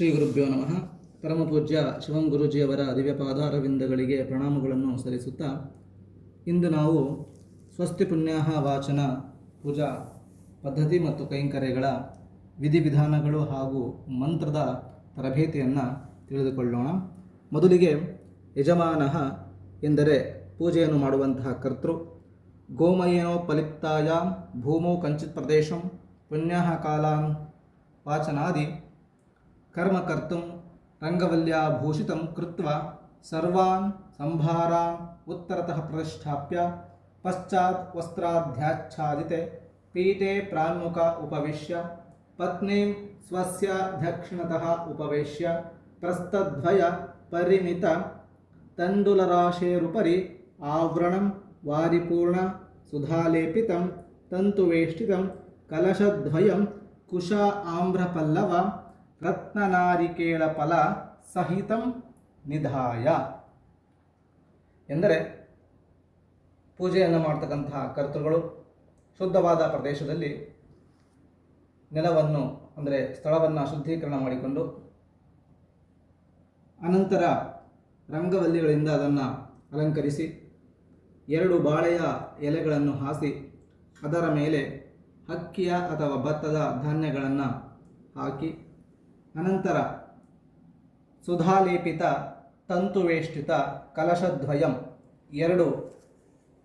ಶ್ರೀ ಗುರುಭ್ಯೋ ನಮಃ. ಪರಮಪೂಜ್ಯ ಶಿವಂ ಗುರುಜಿಯವರ ದಿವ್ಯ ಪಾದಾರವಿಂದಗಳಿಗೆ ಪ್ರಣಾಮಗಳನ್ನು ಸಲ್ಲಿಸುತ್ತಾ ಇಂದು ನಾವು ಸ್ವಸ್ತಿ ಪುಣ್ಯಾಹ ವಾಚನ ಪೂಜಾ ಪದ್ಧತಿ ಮತ್ತು ಕೈಂಕರ್ಯಗಳ ವಿಧಿವಿಧಾನಗಳು ಹಾಗೂ ಮಂತ್ರದ ತರಬೇತಿಯನ್ನು ತಿಳಿದುಕೊಳ್ಳೋಣ. ಮೊದಲಿಗೆ ಯಜಮಾನಃ ಎಂದರೆ ಪೂಜೆಯನ್ನು ಮಾಡುವಂತಹ ಕರ್ತೃ ಗೋಮಯೇನೋಪಲಿಪ್ತಾಯ ಭೂಮೋ ಕಂಚಿತ್ ಪ್ರದೇಶಂ ಪುಣ್ಯಾಹ ಕಾಲಾಂ ವಾಚನಾದಿ ಕರ್ಮ ಕರ್ತುಂ ರಂಗವಲ್ಯಾಭೂಷಿತ ಕೃತ್ವ ಸರ್ವಾನ್ ಸಂಭಾರಾನ್ ಉತ್ತರತಃ ಪ್ರತಿಷ್ಠಾಪ್ಯ ಪಶ್ಚಾತ್ ವಸ್ತ್ರಾಧ್ಯಾಚ್ಛಾದಿತೆ ಪೀಠೆ ಪ್ರಾನ್ಮುಖ ಉಪವಿಶ್ಯ ಪತ್ನೀಂ ಸ್ವಸ್ಯ ದಕ್ಷಿಣತಃ ಉಪವೇಶ್ಯ ಪ್ರಸ್ತದ್ವಯ ಪರಿಮಿತ ತಂಡುಲರಾಶೇರುಪರಿ ಆವೃಣಂ ವಾರಿಪೂರ್ಣ ಸುಧಾಲೇಪಿತಂ ತಂತುವೇಷ್ಟಿತಂ ಕಲಶದ್ವಯಂ ಕುಶ ಆಮ್ರಪಲ್ಲವ ರತ್ನನಾರಿಕೇಳ ಫಲ ಸಹಿತಂ ನಿಧಾಯ. ಎಂದರೆ ಪೂಜೆಯನ್ನು ಮಾಡ್ತಕ್ಕಂತಹ ಕರ್ತೃಗಳು ಶುದ್ಧವಾದ ಪ್ರದೇಶದಲ್ಲಿ ನೆಲವನ್ನು, ಅಂದರೆ ಸ್ಥಳವನ್ನು ಶುದ್ಧೀಕರಣ ಮಾಡಿಕೊಂಡು ಅನಂತರ ರಂಗವಲ್ಲಿಗಳಿಂದ ಅದನ್ನು ಅಲಂಕರಿಸಿ ಎರಡು ಬಾಳೆಯ ಎಲೆಗಳನ್ನು ಹಾಸಿ ಅದರ ಮೇಲೆ ಅಕ್ಕಿಯ ಅಥವಾ ಭತ್ತದ ಧಾನ್ಯಗಳನ್ನು ಹಾಕಿ ಅನಂತರ ಸುಧಾಲೇಪಿತ, ತಂತುವೇಷ್ಟಿತ, ಕಲಶದ್ವಯಂ ಎರಡು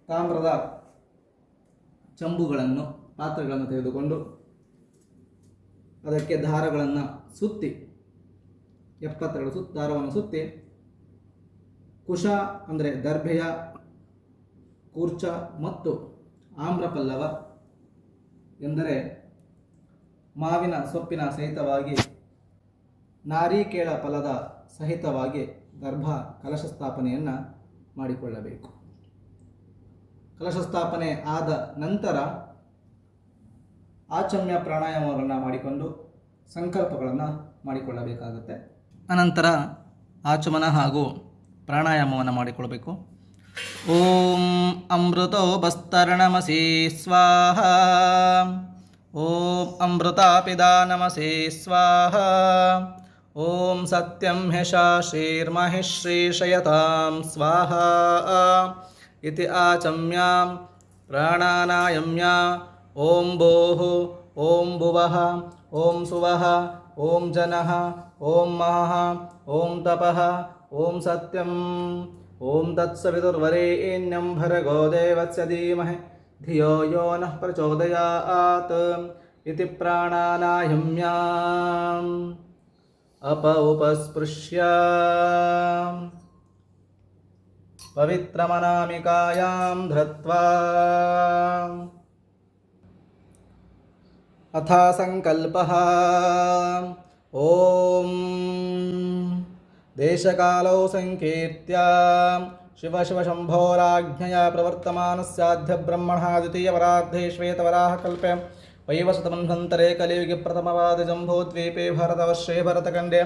ತಾಮ್ರದ ಚಂಬುಗಳನ್ನು, ಪಾತ್ರೆಗಳನ್ನು ತೆಗೆದುಕೊಂಡು ಅದಕ್ಕೆ ದಾರಗಳನ್ನು ಸುತ್ತಿ, ಎಪ್ಪತ್ತೆರಡು ಸುತ್ತ ದಾರವನ್ನು ಸುತ್ತಿ, ಕುಶ ಅಂದರೆ ದರ್ಭೆಯ, ಕೂರ್ಚ ಮತ್ತು ಆಮ್ರಪಲ್ಲವ ಎಂದರೆ ಮಾವಿನ ಸೊಪ್ಪಿನ ಸಹಿತವಾಗಿ ನಾರಿಕೇಳ ಫಲದ ಸಹಿತವಾಗಿ ಗರ್ಭ ಕಲಶ ಸ್ಥಾಪನೆಯನ್ನು ಮಾಡಿಕೊಳ್ಳಬೇಕು. ಕಲಶ ಸ್ಥಾಪನೆ ಆದ ನಂತರ ಆಚಮ್ಯ ಪ್ರಾಣಾಯಾಮಗಳನ್ನು ಮಾಡಿಕೊಂಡು ಸಂಕಲ್ಪಗಳನ್ನು ಮಾಡಿಕೊಳ್ಳಬೇಕಾಗುತ್ತೆ. ಅನಂತರ ಆಚಮನ ಹಾಗೂ ಪ್ರಾಣಾಯಾಮವನ್ನು ಮಾಡಿಕೊಳ್ಳಬೇಕು ಓಂ ಅಮೃತೋ ಬಸ್ತರ್ಣಮಸಿ ಸ್ವಾಹ. ಓಂ ಅಮೃತಾಪಿದಾನಮಸಿ ಸ್ವಾಹ. ॐ सत्यं ह्यशाशीर्महिश्रीशयतां स्वाहा इति आचम्यां प्राणानायम्या ॐ भोः ॐ भुवः ॐ सुवः ॐ जनः ॐ महा ॐ तपः ॐ सत्यम् ॐ तत्सवितुर्वरेण्यं एन्यं भरगोदेवस्य धीमहे धियो यो नः प्रचोदयात् इति प्राणानायम्या अप उपस्पृश्य पवित्रमनामिकायां धृत्वा। अथा सङ्कल्पः ॐ। देशकालौ सङ्कीर्त्या। शिवशिवशम्भोराज्ञया प्रवर्तमानस्याध्यब्रह्मणः द्वितीयपराधे श्वेतवराः कल्पय वैवसतमन्वन्तरे कलियुगे प्रथमवादिजम्बूद्वीपे भरतवर्षे भरतखण्डे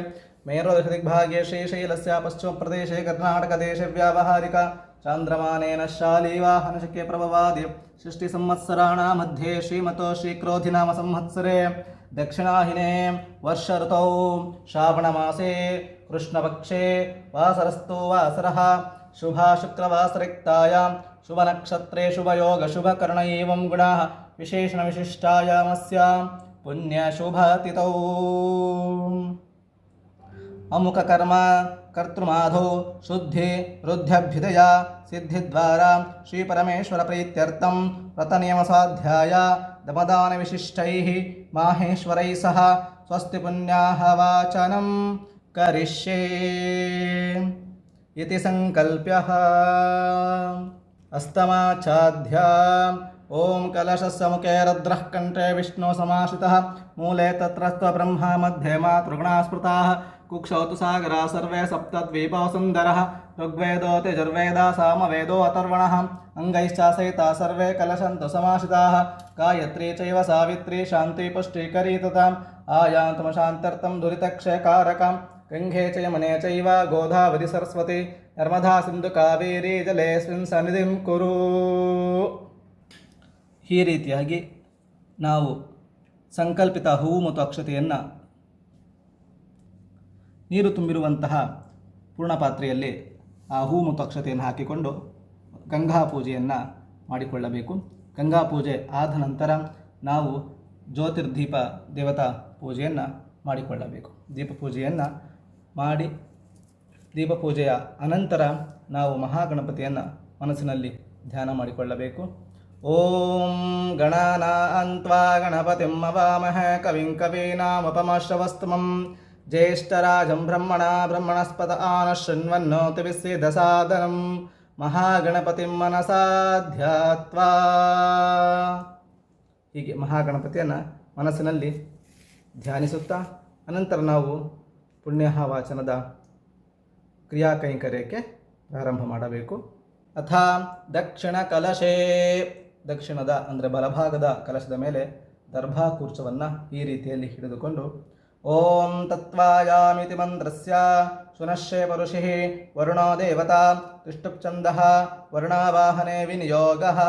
मेरुदशदिग्भागे श्रीशैलस्य पश्चिमप्रदेशे कर्णाटकदेशे व्यावहारिका चान्द्रमानेन शालीवाहनशके प्रभवादि षष्टिसंवत्सराणां मध्ये श्रीमतो श्रीक्रोधिनाम संवत्सरे दक्षिणाहिने वर्षऋतौ श्रावणमासे कृष्णपक्षे वासरस्तु वासरः शुभाशुक्रवासरिक्तायां शुभनक्षत्रे शुभयोग शुभकर्ण एवं गुणाः विशेषणविशिष्टायामस्यां पुण्यशुभतिथौ अमुककर्म कर्तृमाधौ शुद्धि वृद्ध्यभ्युदया सिद्धिद्वारा श्रीपरमेश्वरप्रीत्यर्थं व्रतनियमसाध्याय दमदानविशिष्टैः माहेश्वरैः सह स्वस्ति पुण्याः वाचनं करिष्ये इति सङ्कल्प्यः अस्तमाचाध्याम् ॐ कलशस्य मुखे रुद्रः कण्ठे विष्णुसमाश्रितः मूले तत्र ब्रह्मा मध्ये मातृगुणाः स्मृताः कुक्षौ तु सागरा सर्वे सप्तद्वीपौ सुन्दरः ऋग्वेदो तिजुर्वेदा सामवेदो अथर्वणः अङ्गैश्च सहिता सर्वे कलशन्तु समाश्रिताः गायत्री चैव सावित्री शान्ति पुष्टिकरी तताम् आयान्तमशान्तर्थं दुरितक्षयकारकं ಗಂಗೆ ಚಯ ಮನೆ ಚೈವ ಗೋಧಾವತಿ ಸರಸ್ವತಿ ನರ್ಮದಾ ಸಿಂಧು ಕಾವೇರಿ ಜಲೇಸ್ಮಿನ್ ಸನ್ನಿಧಿಂ ಕುರು ಈ ರೀತಿಯಾಗಿ ನಾವು ಸಂಕಲ್ಪಿತ ಹೂವು ಮತ್ತು ಅಕ್ಷತೆಯನ್ನು ನೀರು ತುಂಬಿರುವಂತಹ ಪೂರ್ಣಪಾತ್ರೆಯಲ್ಲಿ ಆ ಹೂವು ಮತ್ತು ಅಕ್ಷತೆಯನ್ನು ಹಾಕಿಕೊಂಡು ಗಂಗಾ ಪೂಜೆಯನ್ನು ಮಾಡಿಕೊಳ್ಳಬೇಕು. ಗಂಗಾ ಪೂಜೆ ಆದ ನಂತರ ನಾವು ಜ್ಯೋತಿರ್ದೀಪ ದೇವತಾ ಪೂಜೆಯನ್ನು ಮಾಡಿಕೊಳ್ಳಬೇಕು. ದೀಪ ಪೂಜೆಯನ್ನು ಮಾಡಿ ದೀಪ ಪೂಜೆಯ ಅನಂತರ ನಾವು ಮಹಾಗಣಪತಿಯನ್ನು ಮನಸ್ಸಿನಲ್ಲಿ ಧ್ಯಾನ ಮಾಡಿಕೊಳ್ಳಬೇಕು. ಓಂ ಗಣಾನಾನ್ತ್ವಾ ಗಣಪತಿಂ ಅವಾಮಹ ಕವಿಂ ಕವೀನಾಮಪಮಶ್ರವಸ್ತಮಂ ಜ್ಯೇಷ್ಠರಾಜಂ ಬ್ರಹ್ಮಣ ಬ್ರಹ್ಮಣಸ್ಪದ ಆನ ಸಾಧನಂ ಮಹಾಗಣಪತಿಂ ಮನಸಾಧ್ಯಾತ್ವಾ ಹೀಗೆ ಮಹಾಗಣಪತಿಯನ್ನು ಮನಸ್ಸಿನಲ್ಲಿ ಧ್ಯಾನಿಸುತ್ತಾ ಅನಂತರ ನಾವು ಪುಣ್ಯವಾಚನದ ಕ್ರಿಯಾ ಕೈಂಕರ್ಯಕ್ಕೆ ಪ್ರಾರಂಭ ಮಾಡಬೇಕು. ಅಥ ದಕ್ಷಿಣ ಕಲಶೇ, ದಕ್ಷಿಣದ ಅಂದರೆ ಬಲಭಾಗದ ಕಲಶದ ಮೇಲೆ ದರ್ಭಾಕೂರ್ಚವನ್ನು ಈ ರೀತಿಯಲ್ಲಿ ಹಿಡಿದುಕೊಂಡು ಓಂ ತತ್ವಾಯಾಮಿತಿ ಮಂತ್ರಸ್ಯ ಸುನಶ್ಯೇ ಪರುಷಿ ವರುಣೋ ದೇವತಾ ತಿಷ್ಟುಪ್ಚಂದ ವರ್ಣಾವಾಹನೆ ವಿನಿಯೋಗಃ.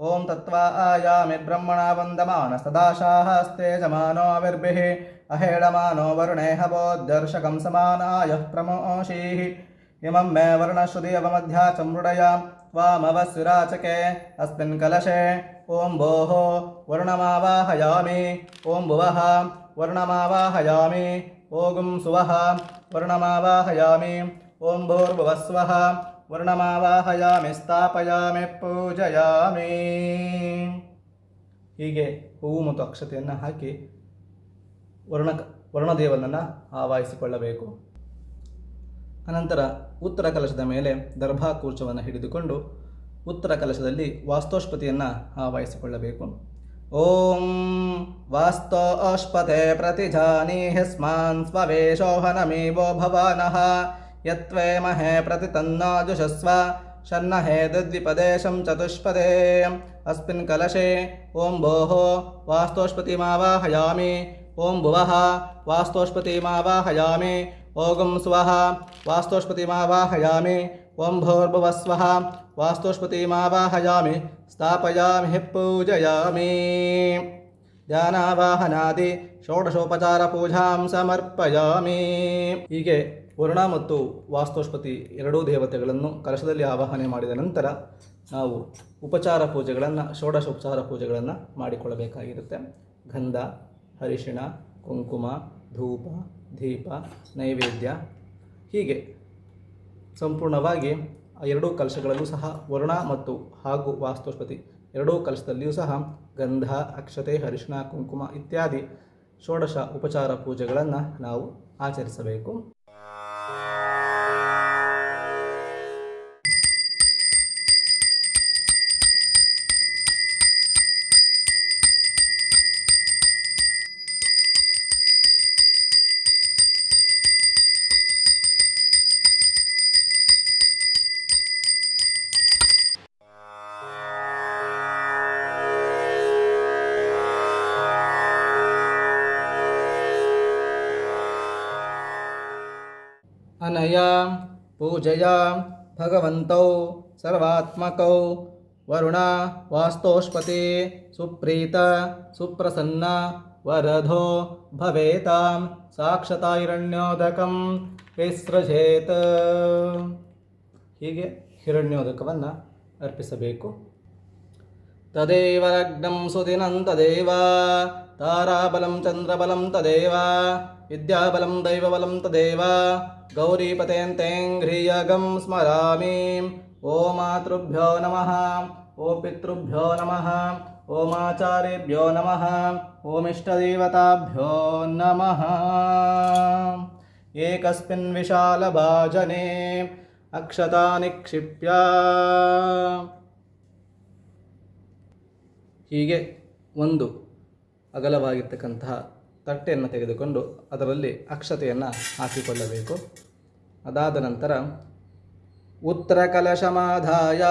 ॐ तत्त्वा आयामि ब्रह्मणा वन्दमानस्तदाशाहस्ते हस्तेजमानो अविर्भिः अहेळमानो वरुणे हवो समानायः प्रमोषीः। इमं मे वर्णश्रुधिवमध्याचमृडय त्वामवस्विराचके अस्मिन् कलशे। ॐ भोः वर्णमावाहयामि। ॐ भुवः वर्णमावाहयामि। ॐ सुवः वर्णमावाहयामि। ॐ भूर्भुवस्वः ವರ್ಣಮಾವಾಹಯಾಮಿ, ಸ್ಥಾಪಯಾಮಿ, ಪೂಜಯಾಮಿ. ಹೀಗೆ ಹೂವು ಮತ್ತು ಅಕ್ಷತೆಯನ್ನು ಹಾಕಿ ವರ್ಣ, ವರ್ಣದೇವನನ್ನು ಆವಾಹಿಸಿಕೊಳ್ಳಬೇಕು. ಅನಂತರ ಉತ್ತರ ಕಲಶದ ಮೇಲೆ ದರ್ಭಾಕೂರ್ಚವನ್ನು ಹಿಡಿದುಕೊಂಡು ಉತ್ತರ ಕಲಶದಲ್ಲಿ ವಾಸ್ತೋಷ್ಪತಿಯನ್ನು ಆವಾಹಿಸಿಕೊಳ್ಳಬೇಕು. ಓಂ ವಾಸ್ತೋಷ್ಪತೆ ಹೆಸ್ಮಾನ್ ಸ್ಮಾನ್ ಸ್ವವೇಶೋಹನಮೀವೋ ಭವಾನಃ. ಯತ್ವೇಮಹೇ ಪ್ರತಿತನ್ನಾಜುಷಸ್ವ ಶನ್ನಹೇ ದದ್ವಿಪದೇಶಂ ಚತುಷ್ಪದೇ ಅಸ್ಮಿನ್ ಕಲಶೆ ಓಂ ಭೋಃ ವಾಸ್ತೋಷ್ಪತಿಮಾವಾಹಯಾಮಿ ಓಂ ಭುವಃ ವಾಸ್ತೋಷ್ಪತಿಮಾವಾಹಯಾಮಿ ಓಂ ಸ್ವಃ ವಾಸ್ತೋಷ್ಪತಿಮಾವಾಹಯಾಮಿ ಓಂ ಭೋರ್ಭುವಸ್ವಃ ವಾಸ್ತೋಷ್ಪತಿಮಾವಾಹಯಾಮಿ ಸ್ಥಾಪಯಾಮಿ ಪೂಜಯಾಮಿ ಧ್ಯಾನಾವಾಹನಾದಿ ಷೋಡಶೋಪಚಾರ ಪೂಜಾಂ ಸಮರ್ಪಯಾಮಿ ಹೀಗೆ ವರುಣ ಮತ್ತು ವಾಸ್ತೋಷ್ಪತಿ ಎರಡೂ ದೇವತೆಗಳನ್ನು ಕಲಶದಲ್ಲಿ ಆವಾಹನೆ ಮಾಡಿದ ನಂತರ ನಾವು ಉಪಚಾರ ಪೂಜೆಗಳನ್ನು ಷೋಡಶೋಪಚಾರ ಪೂಜೆಗಳನ್ನು ಮಾಡಿಕೊಳ್ಳಬೇಕಾಗಿರುತ್ತೆ. ಗಂಧ ಹರಿಶಿಣ ಕುಂಕುಮ, ಧೂಪ, ದೀಪ, ನೈವೇದ್ಯ. ಹೀಗೆ ಸಂಪೂರ್ಣವಾಗಿ ಆ ಎರಡೂ ಕಲಶಗಳಲ್ಲೂ ಸಹ ವರುಣ ಮತ್ತು ಹಾಗೂ ವಾಸ್ತುಸ್ಪತಿ ಎರಡೂ ಕಲಶದಲ್ಲಿಯೂ ಸಹ ಗಂಧ, ಅಕ್ಷತೆ ಹರಿಶಿಣ ಕುಂಕುಮ ಇತ್ಯಾದಿ ಷೋಡಶ ಉಪಚಾರ ಪೂಜೆಗಳನ್ನು ನಾವು ಆಚರಿಸಬೇಕು. पूजया भगवन्तौ सर्वात्मकौ वरुण वास्तोष्पति सुप्रीत सुप्रसन्न वरधो भवेतां ಸಾಕ್ಷತಾಹಿರಣ್ಯೋದಕಂ ವಿಸೃಜೇತ್ ಹೀಗೆ ಹಿರಣ್ಯೋದಕವನ್ನು ಅರ್ಪಿಸಬೇಕು ತದೇವ ಲಗ್ನಂ ಸುದಿನಂ ತದೇವ ತಾರಾಬಲಂ ಚಂದ್ರಬಲಂ ತದೇವ ವಿದ್ಯಾಬಲಂ ದೈವಬಲಂ ತದೇವ ಗೌರೀಪತೇಂತೇಂಘ್ರಿಯಗಂ ಸ್ಮರಾಮಿ ಓ ಮಾತೃಭ್ಯೋ ನಮಃ ಓ ಪಿತೃಭ್ಯೋ ನಮಃ ಓಮಾಚಾರ್ಯೇಭ್ಯೋ ನಮಃ ಓಮಿಷ್ಟದೇವತಾಭ್ಯೋ ನಮಃ ಏಕಸ್ಮಿನ್ ವಿಶಾಲಭಾಜನೆ ಅಕ್ಷತಾ ನಿಕ್ಷಿಪ್ಯ ಹೀಗೆ ಒಂದು ಅಗಲವಾಗಿರ್ತಕ್ಕಂತಹ ತಟ್ಟೆಯನ್ನು ತೆಗೆದುಕೊಂಡು ಅದರಲ್ಲಿ ಅಕ್ಷತೆಯನ್ನು ಹಾಕಿಕೊಳ್ಳಬೇಕು. ಅದಾದ ನಂತರ ಉತ್ತರ ಕಲಶಮಾಧಾಯ.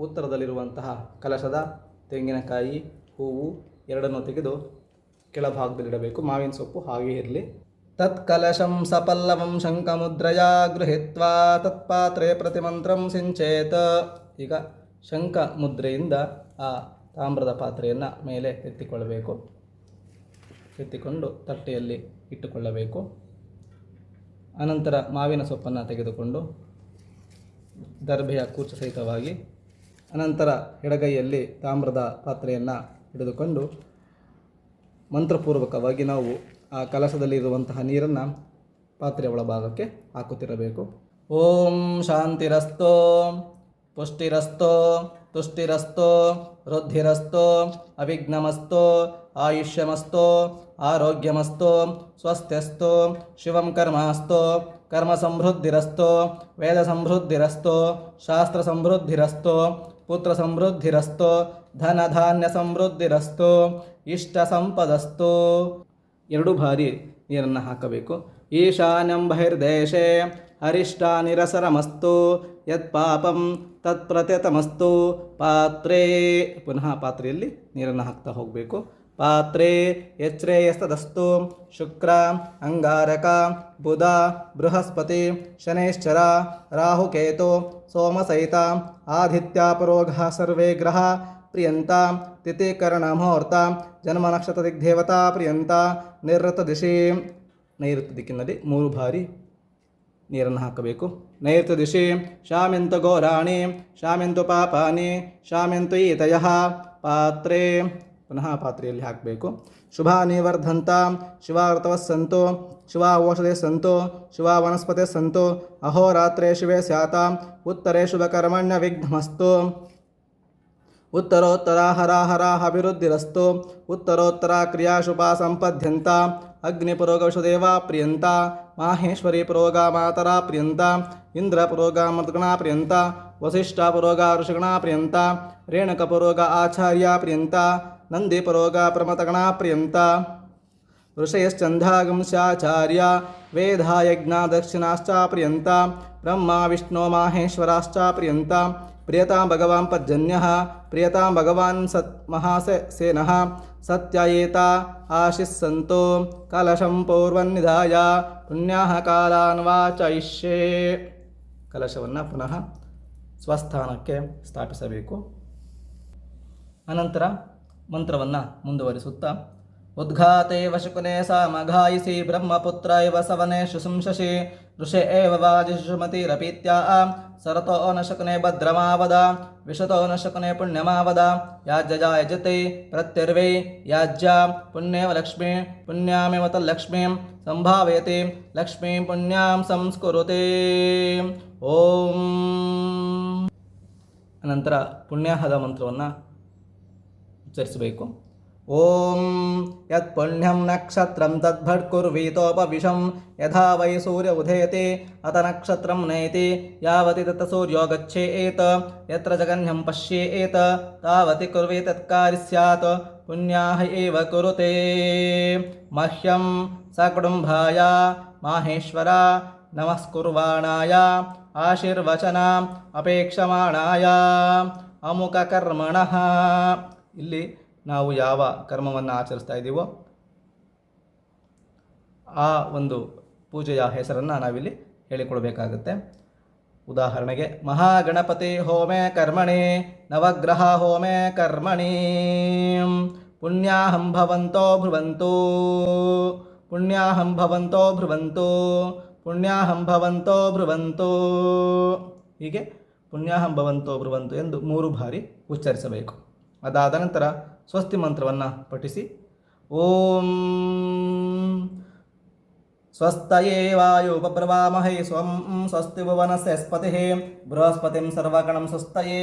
ಉತ್ತರದಲ್ಲಿರುವಂತಹ ಕಲಶದ ತೆಂಗಿನಕಾಯಿ, ಹೂವು ಎರಡನ್ನು ತೆಗೆದು ಕೆಳಭಾಗದಲ್ಲಿಡಬೇಕು. ಮಾವಿನ ಸೊಪ್ಪು ಹಾಗೇ ಇರಲಿ. ತತ್ಕಲಶಂ ಸಪಲ್ಲವಂ ಶಂಖಮುದ್ರಯ ಗೃಹಿತ್ವಾ ತತ್ಪಾತ್ರೆ ಪ್ರತಿಮಂತ್ರಂ ಸಿಂಚೇತ. ಈಗ ಶಂಖ ಮುದ್ರೆಯಿಂದ ಆ ತಾಮ್ರದ ಪಾತ್ರೆಯನ್ನು ಮೇಲೆ ಎತ್ತಿಕೊಳ್ಳಬೇಕು. ಎತ್ತಿಕೊಂಡು ತಟ್ಟೆಯಲ್ಲಿ ಇಟ್ಟುಕೊಳ್ಳಬೇಕು. ಅನಂತರ ಮಾವಿನ ಸೊಪ್ಪನ್ನು ತೆಗೆದುಕೊಂಡು ದರ್ಭೆಯ ಕೂಚ ಸಹಿತವಾಗಿ ಅನಂತರ ಎಡಗೈಯಲ್ಲಿ ತಾಮ್ರದ ಪಾತ್ರೆಯನ್ನು ಹಿಡಿದುಕೊಂಡು ಮಂತ್ರಪೂರ್ವಕವಾಗಿ ನಾವು ಆ ಕಲಸದಲ್ಲಿರುವಂತಹ ನೀರನ್ನು ಪಾತ್ರೆಯ ಒಳಭಾಗಕ್ಕೆ ಹಾಕುತ್ತಿರಬೇಕು. ಓಂ ಶಾಂತಿರಸ್ತೋ ಪುಷ್ಟಿರಸ್ತೋ ತುಷ್ಟಿರಸ್ತೋ, ವೃದ್ಧಿರಸ್ತೋ, ಅವಿಘ್ನಮಸ್ತೋ, ಆಯುಷ್ಯಮಸ್ತೋ ಆರೋಗ್ಯಮಸ್ತೋ ಸ್ವಸ್ಥ್ಯಸ್ತೋ ಶಿವಂ ಕರ್ಮಾಸ್ತೋ ಕರ್ಮ ಸಮೃದ್ಧಿರಸ್ತೋ ವೇದ ಸಮೃದ್ಧಿರಸ್ತೋ ಶಾಸ್ತ್ರ ಸಮೃದ್ಧಿರಸ್ತೋ ಪುತ್ರ ಸಮೃದ್ಧಿರಸ್ತೋ ಧನ ಧಾನ್ಯ ಸಮೃದ್ಧಿರಸ್ತೋ ಇಷ್ಟ ಸಂಪದಸ್ತೋ ಎರಡು ಬಾರಿ ನೀರನ್ನು ಹಾಕಬೇಕು. ಈಶಾನ್ಯಂ ಬಹಿರ್ದೇಶೆ ಪಾಪಂ ತತ್ ತತ್ಪ್ರತ್ಯತಮಸ್ತು, ಪಾತ್ರೆ. ಪುನಃ ಪಾತ್ರೆಯಲ್ಲಿ ನೀರನ್ನು ಹಾಕ್ತಾ ಹೋಗಬೇಕು. ಪಾತ್ರೆ ಯಚ್ರೇಯಸ್ತದಸ್ತು ಶುಕ್ರ ಅಂಗಾರಕ ಬುಧ ಬೃಹಸ್ಪತಿ ಶನೈಶ್ಚರ ರಾಹುಕೇತು ಸೋಮಸಹಿತ ಆದಿತ್ಯಪರೋಘ ಸರ್ವೇ ಗ್ರಹ ಪ್ರಿಯಂತ ತಿಥಿಕರಣ ಮುಹೂರ್ತ ಜನ್ಮ ನಕ್ಷತ್ರ ದಿಗ್ದೇವತಾ ಪ್ರಿಯಂತ ನೈಋತ ದಿಶಿ ನೈಋತ್ಯ ದಿಕ್ಕಿನಲ್ಲಿ ಮೂರು ಬಾರಿ ನೀರನ್ನು ಹಾಕಬೇಕು. ನೈಋತ್ಯ ದಿಶಿ ಶಾಮಿಂತು ಘೋರಾಣಿ, ಶಾಮಿಂತು ಪಾಪಾನಿ, ಶಾಮಿಂತು ಈತಯ. ಪಾತ್ರೆ ಪುನಃ ಪಾತ್ರೆಯಲ್ಲಿ ಹಾಕಬೇಕು. ಶುಭ ನಿವರ್ಧಂತ ಋತವ ಸಂತೋ ಶಿವ ಔಷಧಿ ಸಂತೋ ಶಿವ ವನಸ್ಪತಿ ಸಂತೋ ಅಹೋರಾತ್ರೆ ಶಿವೇ ಸ್ಯಾತ, ಉತ್ತರೆ ಶುಭಕರ್ಮಣ್ಯ ವಿಘ್ನಮಸ್ತು. ಉತ್ತರೋತ್ತರ ಹರ ಹರ ಅಭಿವೃದ್ಧಿರಸ್ತು. ಉತ್ತರೋತ್ತರ ಕ್ರಿಯಾ ಶುಭ ಸಂಪದ್ಯಂತ ಅಗ್ನಿ ಪುರೋಗವಿಷದೇವ ಪ್ರಿಯಂತ, ಮಾಹೇಶ್ವರಿ ಪುರೋಗ ಮಾತರ ಪ್ರಿಯಂತ, ಇಂದ್ರ ಪುರೋಗ ಮೃದ್ಗಣ ಪ್ರಿಯಂತ, ವಸಿಷ್ಠ ಪುರೋಗ ಋಷಿಗಣ ಪ್ರಿಯಂತ, ರೇಣಕ ಪುರೋಗ ಆಚಾರ್ಯ ಪ್ರಿಯಂತ ನಂದಿ ಪುರೋಗ ಪ್ರಮತಗಣ ಪ್ರಿಯಂತ. ಋಷಯಶ್ಚಂದಾಗಂಶಾಚಾರ್ಯ ವೇದಾಯಜ್ಞ ದಕ್ಷಿಣಾಶ್ಚ ಪ್ರಿಯಂತ, ಬ್ರಹ್ಮ ವಿಷ್ಣು ಮಾಹೇಶ್ವರಾಶ್ಚಾಪ್ರಿಯಂತ ಪ್ರಿಯತಾಂ ಭಗವಾನ್ ಪರ್ಜನ್ಯಃ, ಪ್ರಿಯತಾಂ ಭಗವಾನ್ ಸತ್ ಮಹಾಸೆ ಸೇನಃ, ಸತ್ಯಯೇತ ಆಶಿಸ್ಸಂತೋ, ಕಲಶಂ ಪೂರ್ವನ್ನಿಧಾಯ ಪುಣ್ಯಾಹ ಕಾಲಾನ್ವಾಚಯಿಷ್ಯೆ. ಕಲಶವನ್ನು ಪುನಃ ಸ್ವಸ್ಥಾನಕ್ಕೆ ಸ್ಥಾಪಿಸಬೇಕು. ಅನಂತರ ಮಂತ್ರವನ್ನು ಮುಂದುವರಿಸುತ್ತಾ, ಉದ್ಘಾತೆ ವಶುಕುನೆ ಸಾಮಘಾಯಿಸಿ ಬ್ರಹ್ಮಪುತ್ರ ಇವ ಸವನೆ ಶುಶುಂಶಿ ಋಷೆ ಏವ ವಾಜಿಷುಮತಿರಪೀತ್ಯಾ ಸರತೋ ನ ಭದ್ರಮಾವದ, ವಿಶತೋ ನ ಪುಣ್ಯಮಾವದ ಯಾಜ್ಯಜಾ ಯಜತೆ ಪ್ರತ್ಯರ್ವೇ, ಯಾಜ್ಯ ಪುಣ್ಯೇವ ಲಕ್ಷ್ಮೀ ಪುಣ್ಯಾಮೇವ ತಲ್ಲಕ್ಷ್ಮೀಂ ಸಂಭಾವಯತಿ ಲಕ್ಷ್ಮೀಂ ಪುಣ್ಯಾಂ ಸಂಸ್ಕುರುತೆ. ಓಂ. ಅನಂತರ ಪುಣ್ಯಾಹದ ಮಂತ್ರವನ್ನು ಉಚ್ಚರಿಸಬೇಕು. ಓಂ ಯತ್ ಪುಣ್ಯಂ ನಕ್ಷತ್ರಂ ತದ್ಭಟ್ಕುರ್ವೀತೋಪವಿಷಂ ಯಥಾ ವೈ ಸೂರ್ಯ ಉದಯತೆ ಅತ ನಕ್ಷತ್ರಂ ನಯತಿ ಯಾವತಿ ತತ್ ಸೂರ್ಯೋ ಗಚ್ಚೇತ್, ಯತ್ರ ಜಗನ್ಯಂ ಪಶ್ಯೇತ್, ತಾವತಿ ಕುರ್ವೇ ತತ್ಕಾರಿ ಸ್ಯಾತ್, ಪುಣ್ಯಾಹ ಏವ ಕುರುತೆ. ಮಹ್ಯಂ ಸಕುಟುಂಬಾಯ ಮಾಹೇಶ್ವರ, ನಮಸ್ಕುರ್ವಾಣಾಯ ಆಶೀರ್ವಚನ ಅಪೇಕ್ಷಮಾಣಾಯ ಅಮುಕ ಕರ್ಮಣಃ. ಇಲ್ಲಿ ನಾವು ಯಾವ ಕರ್ಮವನ್ನು ಆಚರಿಸ್ತಾ ಇದ್ದೀವೋ ಆ ಒಂದು ಪೂಜೆಯ ಹೆಸರನ್ನು ನಾವಿಲ್ಲಿ ಹೇಳಿಕೊಳ್ಬೇಕಾಗತ್ತೆ ಉದಾಹರಣೆಗೆ, ಮಹಾಗಣಪತಿ ಹೋಮೆ ಕರ್ಮಣಿ, ನವಗ್ರಹ ಹೋಮೆ ಕರ್ಮಣಿ, ಪುಣ್ಯಾಹಂ ಭವಂತೋ ಭ್ರುವಂತೂ ಪುಣ್ಯಾಹಂ ಭವಂತೋ ಭ್ರುವಂತೂ ಪುಣ್ಯಾಹಂ ಭವಂತೋ ಭ್ರುವಂತೂ ಹೀಗೆ ಪುಣ್ಯಾಹಂ ಭವಂತೋ ಭ್ರುವಂತು ಎಂದು ಮೂರು ಬಾರಿ ಉಚ್ಚರಿಸಬೇಕು. ಅದಾದ ನಂತರ ಸ್ವಸ್ತಿ ಮಂತ್ರವನ್ನು ಪಠಿಸಿ, ಓಂ ಸ್ವಸ್ತಯೇ ವಾಯುಪಬ್ರವಾಮಹೇ ಸ್ವಂ ಸ್ವಸ್ತಿ ಭುವನಸ್ಯಸ್ಪತಿಃ ಬೃಹಸ್ಪತಿಂ ಸರ್ವಗಣಂ ಸ್ವಸ್ತಯೇ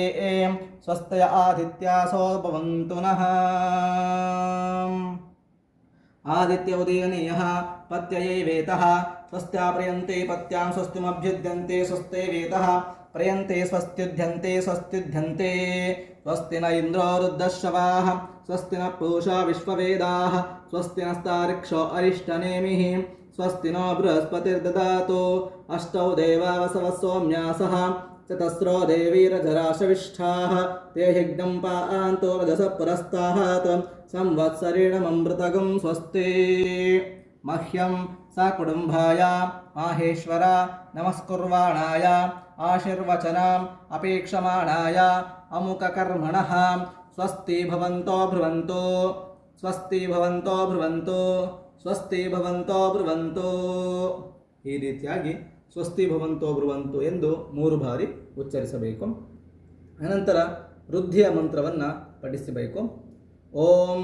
ಸ್ವಸ್ತಯ ಆದಿತ್ಯಾಸೋ ಭವಂತು ನಃ. ಆದಿತ್ಯ ಉದಯನೀಯ ಪತ್ಯಯೇ ವೇತಃ ಸ್ವಸ್ತ್ಯಾಪ್ರಿಯಂತೆ ಪತ್ಯಾಂ ಸ್ವಸ್ತಿಮಭ್ಯುದ್ಯಂತೆ ಸ್ವಸ್ತೆ ವೇತಃ ప్రయంతే స్వస్త్యుధ్యంతే స్వస్త్యుధ్యంతే స్వస్తి న ఇంద్రో రుద్రశ్రవా స్వస్తి న పూషా విశ్వవేదా స్వస్తి నస్తారిక్షో అరిష్టనేమి స్వస్తి నో బృహస్పతిర్దాతో అష్టౌ దేవావసవ సోమ్యాస చతస్రో దేవీరజరాశవిష్ఠా తే హిగ్నం పాతో రజస పురస్తాత్ సంవత్సరేణమృతగం స్వస్తి. మహ్యం సకుటుంబాయ మాహేశ్వర నమస్కుర్వాణాయ ಆಶೀರ್ವಚನಾಂ ಅಪೇಕ್ಷಮಾಣಾಯ ಅಮುಕಕರ್ಮಣಃ ಸ್ವಸ್ತಿ ಭವಂತೋ ಬ್ರುವಂತು ಸ್ವಸ್ತಿ ಭವಂತೋ ಬ್ರುವಂತು ಸ್ವಸ್ತಿ ಭವಂತೋ ಬ್ರುವಂತೋ ಈ ರೀತಿಯಾಗಿ ಸ್ವಸ್ತಿ ಭವಂತೋ ಬ್ರುವಂತು ಎಂದು ಮೂರು ಬಾರಿ ಉಚ್ಚರಿಸಬೇಕು. ಅನಂತರ ವೃದ್ಧಿಯ ಮಂತ್ರವನ್ನು ಪಠಿಸಬೇಕು. ಓಂ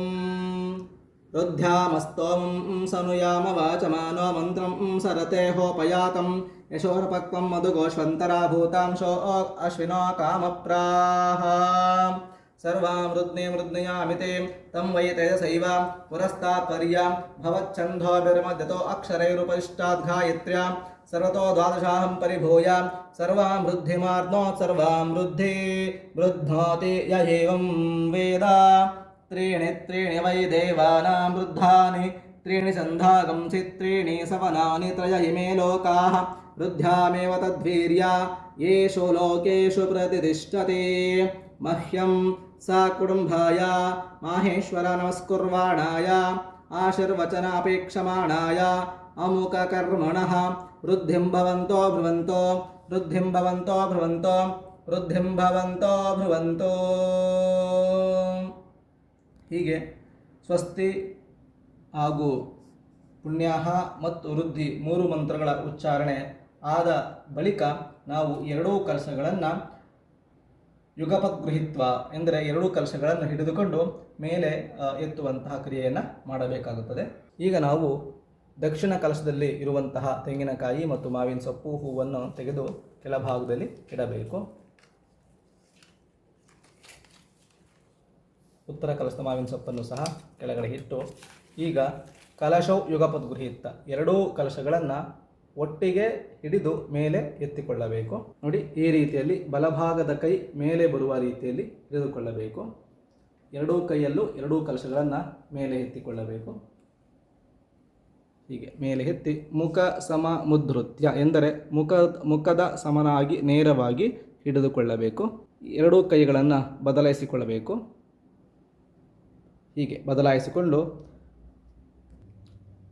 ರುದ್ಧ್ಯಾಮಸ್ತೋಂ ಸನುಯಾಮ ವಾಚಮಾನೋ ಮಂತ್ರಂ ಸರತೆ ಹೋಪಯಾತಂ యశోరుపక్వం మధుగోష్వంతరాభూతాం శో అశ్వినో కామప్రాహ. సర్వాం రుద్నీం రుద్నయామితేం తం వై తేజసైవాం పురస్తాత్పర్యాం. భవచ్చందోభిర్మద్యతో అక్షరైరుపరిష్టాద్ఘాయత్ర్యాం సర్వతో ద్వాదశాహం పరిభూయాం. సర్వాం వృద్ధిమార్నోత్ సర్వాం వృద్ధి వృద్ధోతి యేవం వేద. त्रीणि त्रीणि वै देवानां वृद्धानि त्रीणि सन्धागंसि त्रीणि सवनानि त्रय इमे लोकाः वृद्ध्यामेव तद्वीर्या येषु लोकेषु प्रतिष्ठते मह्यं सा कुटुम्बाय माहेश्वर नमस्कुर्वाणाय आशीर्वचनापेक्षमाणाय अमुककर्मणः वृद्धिं भवन्तो भ्रुवन्तो वृद्धिं भवन्तो भ्रुवन्तो वृद्धिं भवन्तो भ्रुवन्तो ಹೀಗೆ ಸ್ವಸ್ತಿ ಹಾಗೂ ಪುಣ್ಯಾಹ ಮತ್ತು ವೃದ್ಧಿ ಮೂರು ಮಂತ್ರಗಳ ಉಚ್ಚಾರಣೆ ಆದ ಬಳಿಕ ನಾವು ಎರಡೂ ಕಲಶಗಳನ್ನು ಯುಗಪಗೃಹಿತ್ವ ಎಂದರೆ ಎರಡೂ ಕಲಶಗಳನ್ನು ಹಿಡಿದುಕೊಂಡು ಮೇಲೆ ಎತ್ತುವಂತಹ ಕ್ರಿಯೆಯನ್ನು ಮಾಡಬೇಕಾಗುತ್ತದೆ. ಈಗ ನಾವು ದಕ್ಷಿಣ ಕಲಶದಲ್ಲಿ ಇರುವಂತಹ ತೆಂಗಿನಕಾಯಿ ಮತ್ತು ಮಾವಿನ ಸೊಪ್ಪು ಹೂವನ್ನು ತೆಗೆದು ಕೆಳಭಾಗದಲ್ಲಿ ಇಡಬೇಕು. ಉತ್ತರ ಕಲಶದ ಮಾವಿನ ಸೊಪ್ಪನ್ನು ಸಹ ಕೆಳಗಡೆ ಇಟ್ಟು ಈಗ ಕಲಶವು ಯುಗಪದ್ ಗೃಹೀತ ಎರಡೂ ಕಲಶಗಳನ್ನು ಒಟ್ಟಿಗೆ ಹಿಡಿದು ಮೇಲೆ ಎತ್ತಿಕೊಳ್ಳಬೇಕು. ನೋಡಿ, ಈ ರೀತಿಯಲ್ಲಿ ಬಲಭಾಗದ ಕೈ ಮೇಲೆ ಬರುವ ರೀತಿಯಲ್ಲಿ ಹಿಡಿದುಕೊಳ್ಳಬೇಕು. ಎರಡೂ ಕೈಯಲ್ಲೂ ಎರಡೂ ಕಲಶಗಳನ್ನು ಮೇಲೆ ಎತ್ತಿಕೊಳ್ಳಬೇಕು. ಹೀಗೆ ಮೇಲೆ ಎತ್ತಿ ಮುಖ ಸಮ ಮುದ್ಧೃತ್ಯ ಎಂದರೆ ಮುಖ, ಮುಖದ ಸಮನಾಗಿ ನೇರವಾಗಿ ಹಿಡಿದುಕೊಳ್ಳಬೇಕು. ಎರಡೂ ಕೈಗಳನ್ನು ಬದಲಾಯಿಸಿಕೊಳ್ಳಬೇಕು. ಹೀಗೆ ಬದಲಾಯಿಸಿಕೊಂಡು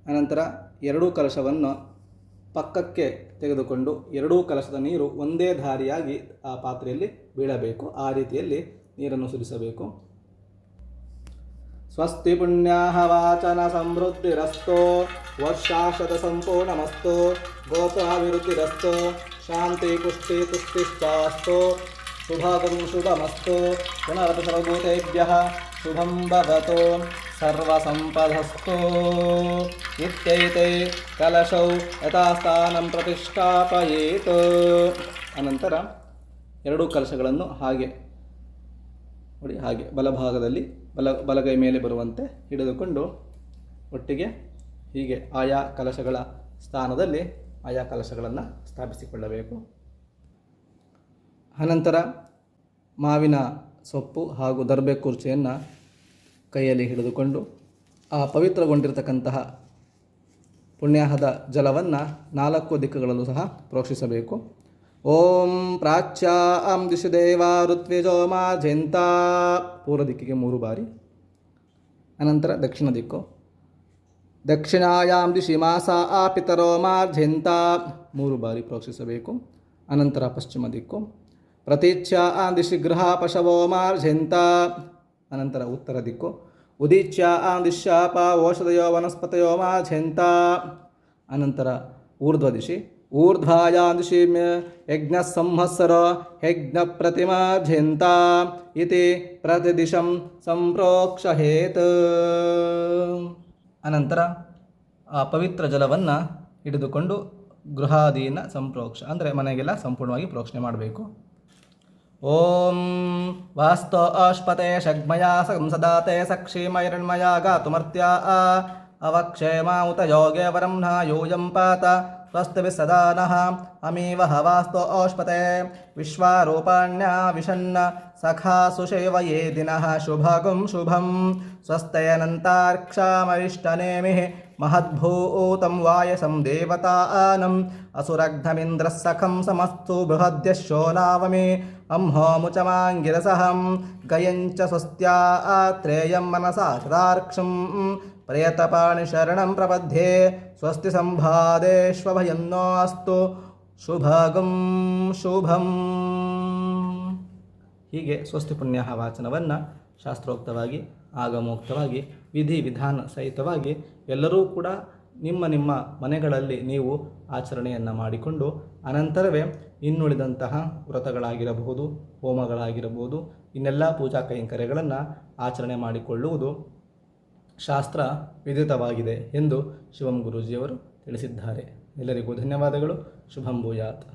ಅನಂತರ ಎರಡೂ ಕಲಶವನ್ನು ಪಕ್ಕಕ್ಕೆ ತೆಗೆದುಕೊಂಡು ಎರಡೂ ಕಲಶದ ನೀರು ಒಂದೇ ದಾರಿಯಾಗಿ ಆ ಪಾತ್ರೆಯಲ್ಲಿ ಬೀಳಬೇಕು. ಆ ರೀತಿಯಲ್ಲಿ ನೀರನ್ನು ಸುರಿಸಬೇಕು. ಸ್ವಸ್ತಿ ಪುಣ್ಯಾಹ ವಾಚನ ಸಮೃದ್ಧಿ ರಸ್ತೋ ವರ್ಷಾಶ್ರತ ಸಂಪೂರ್ಣ ವರ್ಷಾಶತ ಗೋಪಾಭಿವೃದ್ಧಿ ರಸ್ತೋ ಶಾಂತಿ ಪುಷ್ಟಿ ತುಷ್ಟಿಶ್ಚಾಸ್ತು, ಶುಭಗಂ ಶುಭಮಸ್ತು, ಪುನರಪಿ ಸರ್ವಭೂತೇಭ್ಯ ಶುಭಂ ಭವತು. ಸರ್ವಸಂಪದಸ್ತು ಇತ್ಯೈತೆ ಕಲಶೌ ಯಥಾಸ್ಥಾನಂ ಪ್ರತಿಷ್ಠಾಪಯೇತ್ ಅನಂತರ ಎರಡೂ ಕಲಶಗಳನ್ನು ಹಾಗೆ, ನೋಡಿ ಹಾಗೆ, ಬಲಭಾಗದಲ್ಲಿ, ಬಲ, ಬಲಗೈ ಮೇಲೆ ಬರುವಂತೆ ಹಿಡಿದುಕೊಂಡು ಒಟ್ಟಿಗೆ ಹೀಗೆ ಆಯಾ ಕಲಶಗಳ ಸ್ಥಾನದಲ್ಲಿ ಆಯಾ ಕಲಶಗಳನ್ನು ಸ್ಥಾಪಿಸಿಕೊಳ್ಳಬೇಕು. ಅನಂತರ ಮಾವಿನ ಸೊಪ್ಪು ಹಾಗೂ ದರ್ಬೆ ಕುರ್ಚಿಯನ್ನು ಕೈಯಲ್ಲಿ ಹಿಡಿದುಕೊಂಡು ಆ ಪವಿತ್ರಗೊಂಡಿರತಕ್ಕಂತಹ ಪುಣ್ಯಾಹದ ಜಲವನ್ನು ನಾಲ್ಕು ದಿಕ್ಕುಗಳಲ್ಲೂ ಸಹ ಪ್ರೋಕ್ಷಿಸಬೇಕು. ಓಂ ಪ್ರಾಚ್ಯಾಂ ದಿಶು ದೇವ ಋತ್ವಿಜೋ ಮಾಝೆಂತ ಪೂರ್ವ ದಿಕ್ಕಿಗೆ ಮೂರು ಬಾರಿ. ಅನಂತರ ದಕ್ಷಿಣ ದಿಕ್ಕು. ದಕ್ಷಿಣಾಯಾಂ ದಿಶಿ ಮಾಸ ಆ ಪಿತರೋ ಮಾರ್ಝೆಂತ ಮೂರು ಬಾರಿ ಪ್ರೋಕ್ಷಿಸಬೇಕು. ಅನಂತರ ಪಶ್ಚಿಮ ದಿಕ್ಕು. ಪ್ರತೀಚ್ಯ ಆ ದಿಶಿ ಗೃಹ ಪಶವೋ ಮಾರ್ಝೆಂತ ಅನಂತರ ಉತ್ತರ ದಿಕ್ಕು. ಉದೀಚ್ಯ ಆ ದಿಶ್ಯಾಪ ಓಷಧಯೋ ವನಸ್ಪತಯೋ ಮಾಝೆಂತ ಅನಂತರ ಊರ್ಧ್ವ ದಿಶಿ ಊರ್ಧ್ವಾಯಾಂ ದಿಶಿ ಯಜ್ಞ ಸಂಹಸ್ರ ಯಜ್ಞ ಪ್ರತಿಮಾರ್ಝೆಂತ ಇತಿ ಪ್ರತಿದಿಶಂ ಸಂಪ್ರೋಕ್ಷಹೇತ್ ಅನಂತರ ಆ ಪವಿತ್ರ ಜಲವನ್ನು ಹಿಡಿದುಕೊಂಡು ಗೃಹಾದೀನ ಸಂಪ್ರೋಕ್ಷ, ಅಂದರೆ ಮನೆಗೆಲ್ಲ ಸಂಪೂರ್ಣವಾಗಿ ಪ್ರೋಕ್ಷಣೆ ಮಾಡಬೇಕು. ॐ वास्तो अश्पते शग्मया सदा ते सक्षीमयरण्मया गातुमर्त्या अवक्षेमा उत योगे वरं न यूयं पात स्वस्ति सदा नः अमीव हवास्तो औष्पते विश्वारूपाण्या विशन्न सखा सुशैव ये दिनः शुभगुं शुभं स्वस्तयनन्तार्क्षामरिष्टनेमिः महद्भूतं वायसं देवतानम् असुरग्धमिन्द्रः सखं समस्तु बृहद्यशो नावमे अम्होमुचमाङ्गिरसहं गयञ्च स्वस्त्या आत्रेयं मनसा शतार्क्षम् ಪ್ರಯತಪಾಣಿ प्रयतपाणिशरणं ಸ್ವಸ್ತಿ ಸಂಭಾದೇಶ್ವಭಯನ್ನೋ ಅಸ್ತು ಶುಭಗಂ ಶುಭಂ ಹೀಗೆ ಸ್ವಸ್ತಿ ಪುಣ್ಯ ವಾಚನವನ್ನು ಶಾಸ್ತ್ರೋಕ್ತವಾಗಿ, ಆಗಮೋಕ್ತವಾಗಿ, ವಿಧಿ ವಿಧಾನ ಸಹಿತವಾಗಿ ಎಲ್ಲರೂ ಕೂಡ ನಿಮ್ಮ ನಿಮ್ಮ ಮನೆಗಳಲ್ಲಿ ನೀವು ಆಚರಣೆಯನ್ನು ಮಾಡಿಕೊಂಡು ಅನಂತರವೇ ಇನ್ನುಳಿದಂತಹ ವ್ರತಗಳಾಗಿರಬಹುದು, ಹೋಮಗಳಾಗಿರಬಹುದು, ಇನ್ನೆಲ್ಲ ಪೂಜಾ ಕೈಂಕರ್ಯಗಳನ್ನು ಆಚರಣೆ ಮಾಡಿಕೊಳ್ಳುವುದು ಶಾಸ್ತ್ರ ವಿದಿತವಾಗಿದೆ ಎಂದು ಶಿವಂ ಗುರೂಜಿಯವರು ತಿಳಿಸಿದ್ದಾರೆ. ಎಲ್ಲರಿಗೂ ಧನ್ಯವಾದಗಳು. ಶುಭಂ ಭೂಯಾತ್.